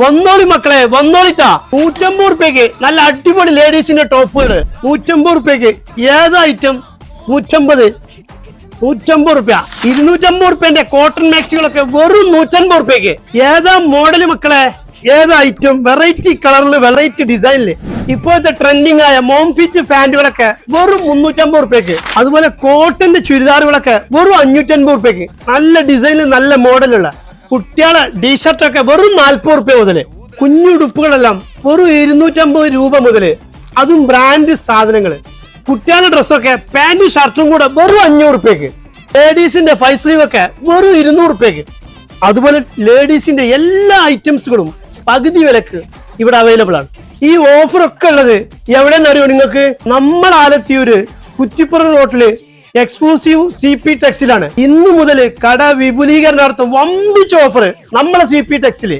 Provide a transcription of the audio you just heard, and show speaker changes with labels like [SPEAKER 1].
[SPEAKER 1] വന്നോളി മക്കളെ വന്നോളിട്ടാ. നൂറ്റമ്പത് റുപ്യക്ക് നല്ല അടിപൊളി ലേഡീസിന്റെ ടോപ്പുകൾ നൂറ്റമ്പത് റുപ്യക്ക് ഏതാ ഐറ്റം നൂറ്റമ്പത്. നൂറ്റമ്പത് റുപ്യ. ഇരുന്നൂറ്റമ്പത് റുപ്യന്റെ കോട്ടൺ മാക്സികളൊക്കെ വെറും നൂറ്റമ്പത് റുപ്യക്ക്. ഏതാ മോഡൽ മക്കളെ? ഏതാ ഐറ്റം വെറൈറ്റി കളറിൽ വെറൈറ്റി ഡിസൈനിൽ ഇപ്പോഴത്തെ ട്രെൻഡിങ് ആയ മോംഫിറ്റ് ഫിറ്റ് ഫാന്റുകളൊക്കെ വെറും മുന്നൂറ്റമ്പത് റുപ്യക്ക്. അതുപോലെ കോട്ടന്റെ ചുരിദാറുകളൊക്കെ വെറും അഞ്ഞൂറ്റമ്പത് റുപ്യക്ക്. നല്ല ഡിസൈനിൽ നല്ല മോഡലുള്ള കുട്ടികളെ ടീഷർട്ടൊക്കെ വെറും നാൽപ്പത് റുപ്യ മുതൽ. കുഞ്ഞുടുപ്പുകളെല്ലാം വെറും ഇരുന്നൂറ്റമ്പത് രൂപ മുതൽ. അതും ബ്രാൻഡ് സാധനങ്ങൾ. കുട്ടികളുടെ ഡ്രസ്സൊക്കെ പാന്റും ഷർട്ടും കൂടെ വെറും അഞ്ഞൂറ് റുപ്യക്ക്. ലേഡീസിന്റെ ഫൈവ് സ്ലീവ് ഒക്കെ വെറും ഇരുന്നൂറ് റുപ്യക്ക്. അതുപോലെ ലേഡീസിന്റെ എല്ലാ ഐറ്റംസുകളും പകുതി വിലക്ക് ഇവിടെ അവൈലബിൾ ആണ്. ഈ ഓഫർ ഒക്കെ ഉള്ളത് എവിടെയെന്ന് അറിയോ നിങ്ങൾക്ക്? നമ്മൾ ആലത്തിയൂര് കുറ്റിപ്പുറം റോട്ടിൽ എക്സ്ക്ലൂസീവ് സി പി ടെക്സിലാണ് ഇന്നു മുതൽ കട വിപുലീകരണാർത്ഥം വമ്പിച്ച ഓഫർ നമ്മളെ സി പി ടെക്സിൽ